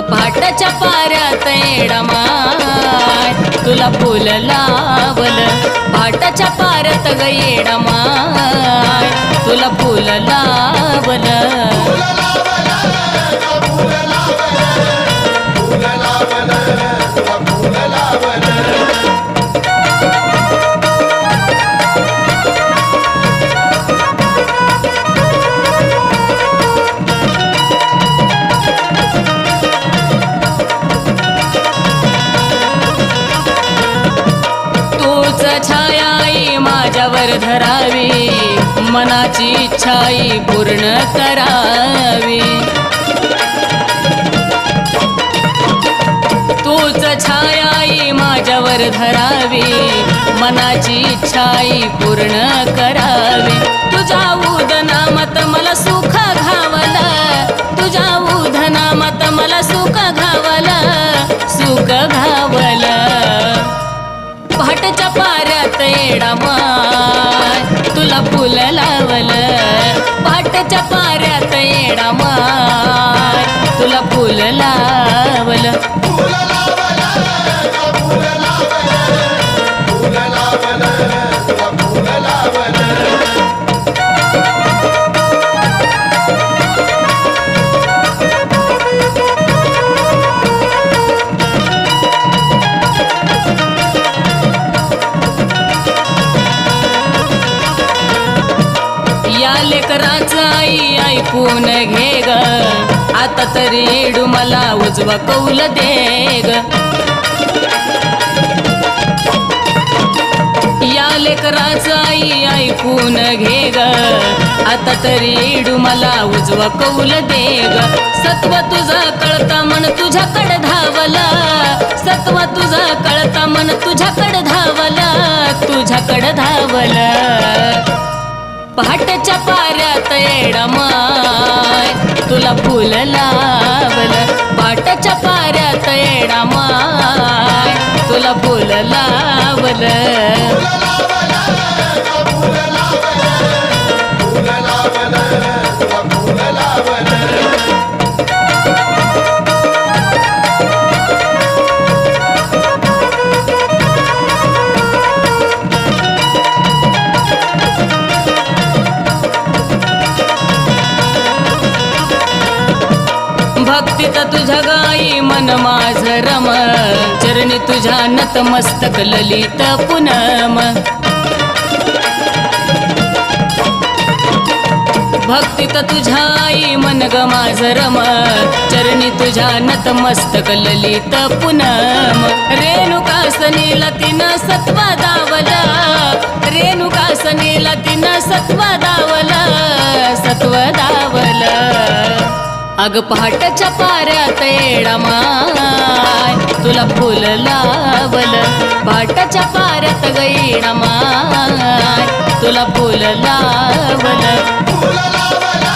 पहाटाच्या पाऱ्यात येडमाय तुला फुल लावल पहाटाच्या पाऱ्यात ग येडमाय तुला फुल लावल छायाई माझ्यावर धरावी. मनाची इच्छाई पूर्ण करावी. तूच छायाई माझ्यावर धरावी. मनाची इच्छाई पूर्ण करावी. तुझ्या उदनामत मला सुख घावला. तुझ्या उदनामत मला सुख घावला. सुख घाव पारत येडामाय. येडा तुला फुल लावल पाटच्या पाऱ्यात येडामाय. तुला फुल लावल. या लेकराचं आई ऐकून घे ग. आता तरी डू मला उजवा कौल दे ग. या लेकराचं आई ऐकून घे ग. आता तरी डू मला उजवा कौल दे ग. सत्व तुझा कळता मन तुझ्याकडे धावला. सत्व तुझा कळता मन तुझ्याकडे धावला. तुझ्याकडे धावला. पहाटच्या पाऱ्यात येडामाय. तुला फुल लावलं पहाटच्या पाऱ्यात येडामाय. भक्तीत तुझ्या गाई मन माझ रम. चरणी तुझ्या नतमस्तक ललित पुनम. भक्तीत तुझ्या आई मन ग माझ रम. चरणी तुझ्या नतमस्तक ललित पुनम. रेणुकासनीला तिनं सत्वा दावला. रेणुकासनीला तिनं सत्वा दावला. सत्व दावला. अग पहाटच्या पाऱ्यात येडा माय. तुला फुल लावल पहाटच्या पाऱ्यात ग माय. तुला फुल लावल. फुल